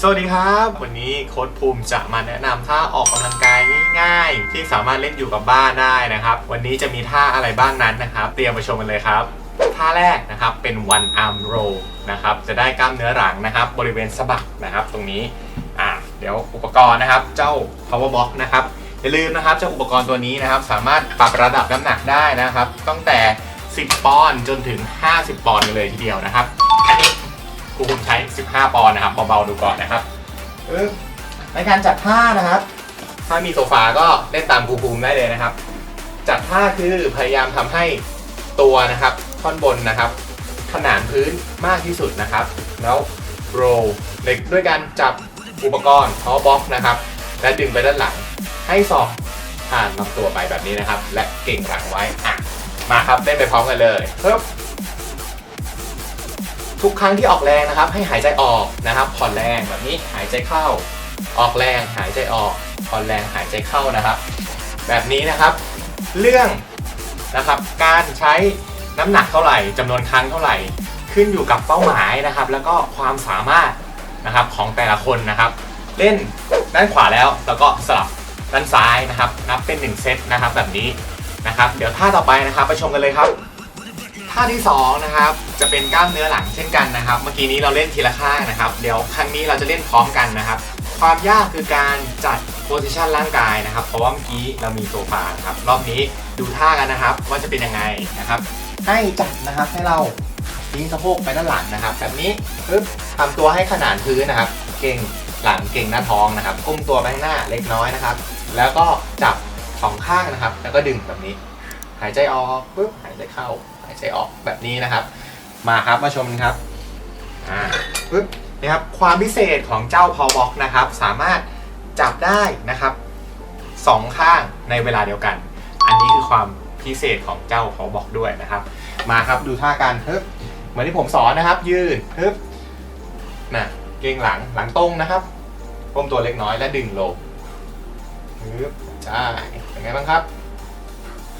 สวัสดีครับ วันนี้โค้ดภูมิจะมาแนะนำท่าออกกำลังกายง่ายๆ ที่สามารถเล่นอยู่กับบ้านได้นะครับ วันนี้จะมีท่าอะไรบ้างนั้นนะครับ เตรียมไปชมกันเลยครับ ท่าแรกนะครับเป็น one arm row นะครับจะได้กล้ามเนื้อหลังนะครับ บริเวณสะบักนะครับ ตรงนี้อ่าเดี๋ยวอุปกรณ์นะครับเจ้า power box นะครับอย่าลืมนะครับเจ้าอุปกรณ์ตัวนี้นะครับ สามารถปรับระดับน้ำหนักได้นะครับตั้งแต่ 10 ปอนด์จนถึง 50 ปอนด์กันเลยทีเดียวนะครับอันนี้ ครูภูมิใช้ 15 ปอนด์นะครับเบาๆดูก่อนนะครับเออในการจัดท่านะครับ ถ้ามีโซฟาก็เล่นตามครูภูมิได้เลยนะครับ จัดท่าคือพยายามทำให้ตัวนะครับท่อนบนนะครับ ขนานพื้นมากที่สุดนะครับ แล้วโรลเล็กด้วยการจับอุปกรณ์ power box นะครับ และดึงไปด้านหลัง ให้ศอกผ่านลำตัวไปแบบนี้นะครับ และเก่งหลังไว้อะมาครับเล่นไปพร้อมกันเลยเพิ่ม ทุกครั้งที่ออกแรงนะครับ ให้หายใจออกนะครับผ่อนแรงแบบนี้หายใจเข้า ออกแรงหายใจออกผ่อนแรงหายใจเข้านะครับ แบบนี้นะครับ เรื่องนะครับการใช้น้ำหนักเท่าไหร่จำนวนครั้งเท่าไหร่ ขึ้นอยู่กับเป้าหมายนะครับ แล้วก็ความสามารถนะครับของแต่ละคนนะครับ เล่นด้านขวาแล้วแล้วก็สลับด้านซ้ายนะครับ นับเป็น 1 เซตนะครับแบบนี้นะครับ เดี๋ยวท่าต่อไปนะครับไปชมกันเลยครับ ท่าที่สองนะครับจะเป็นกล้ามเนื้อหลังเช่นกันนะครับ เมื่อกี้นี้เราเล่นทีละข้างนะครับ เดี๋ยวครั้งนี้เราจะเล่นพร้อมกันนะครับ ความยากคือการจัดโพสิชันร่างกายนะครับ เพราะว่าเมื่อกี้เรามีโซฟาครับ รอบนี้ดูท่ากันนะครับ ว่าจะเป็นยังไงนะครับ ให้จัดนะครับให้เราทิ้งสะโพกไปด้านหลังนะครับ แบบนี้ปึ๊บทำตัวให้ขนานพื้นนะครับ เก่งหลังเก่งหน้าท้องนะครับก้มตัวไปข้างหน้าเล็กน้อยนะครับ แล้วก็จับสองข้างนะครับ แล้วก็ดึงแบบนี้ หายใจออกปึ๊บหายใจเข้าายใจออกแบบนี้นะครับ มาครับมาชมกันครับอ่าปึ๊บนะครับความพิเศษของเจ้า Power Box นะครับ สามารถจับได้นะครับสองข้างในเวลาเดียวกัน อันนี้คือความพิเศษของเจ้า Power Box ด้วยนะครับ มาครับดูท่าการปึ๊บเหมือนที่ผมสอนนะครับ ยืนปึ๊บน่ะเกงหลังหลังตรงนะครับก้มตัวเล็กน้อยและดึงลงปึ๊บใช่เป็นไงบ้างครับ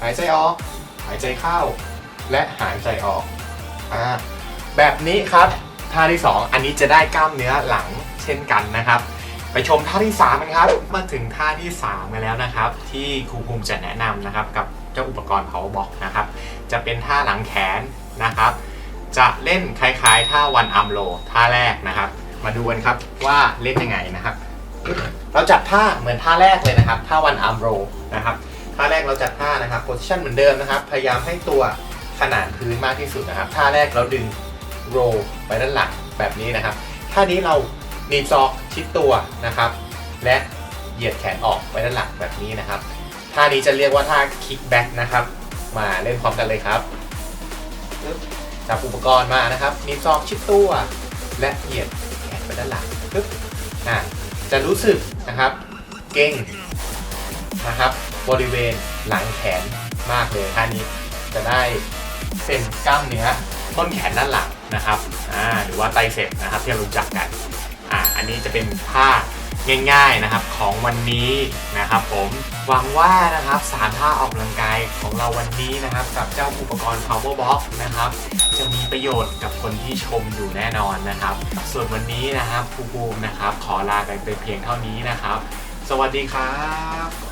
หายใจออก หายใจเข้า และหายใจออกอ่าแบบนี้ครับท่าที่ 2 อันนี้จะได้กล้ามเนื้อหลังเช่นกันนะครับ ไปชมท่าที่3กันครับมาถึงท่าที่3กันแล้วนะครับ ที่ครูภูมิจะแนะนำนะครับ กับเจ้าอุปกรณ์ power box นะครับ จะเป็นท่าหลังแขนนะครับ จะเล่นคล้ายๆ ท่าวันอัมโลท่าแรกนะครับ มาดูกันครับว่าเล่นยังไงนะครับ เราจัดท่าเหมือนท่าแรกเลยนะครับ ท่าวันอัมโรนะครับท่าแรกเราจัดท่านะครับโพ i ิชันเหมือนเดิมนะครับ พยายามให้ตัว ขนานพื้นมากที่สุดนะครับท่าแรกเราดึงโรไปด้านหลังแบบนี้นะครับท่านี้เราหนีบศอกชิดตัวนะครับ และเหยียดแขนออกไปด้านหลังแบบนี้นะครับท่านี้จะเรียกว่าท่าคิกแบ็กนะครับ มาเล่นพร้อมกันเลยครับจับอุปกรณ์มานะครับหนีบศอกชิดตัว และเหยียดแขนไปด้านหลังปึ๊บอ่าจะรู้สึกนะครับ เก่งนะครับ บริเวณหลังแขนมากเลยท่านี้จะได้ เป็นกล้ามเนื้อต้นแขนด้านหลังนะครับอ่าหรือว่าไตเสพนะครับที่เรารู้จักกันอ่าอันนี้จะเป็นท่าง่ายๆนะครับของวันนี้นะครับผมหวังว่านะครับสามท่าออกกำลังกายของเราวันนี้นะครับ กับเจ้าอุปกรณ์ power box นะครับจะมีประโยชน์กับคนที่ชมอยู่แน่นอนนะครับ ส่วนวันนี้นะครับครูภูมินะครับ ขอลาไปเพียงเท่านี้นะครับ สวัสดีครับ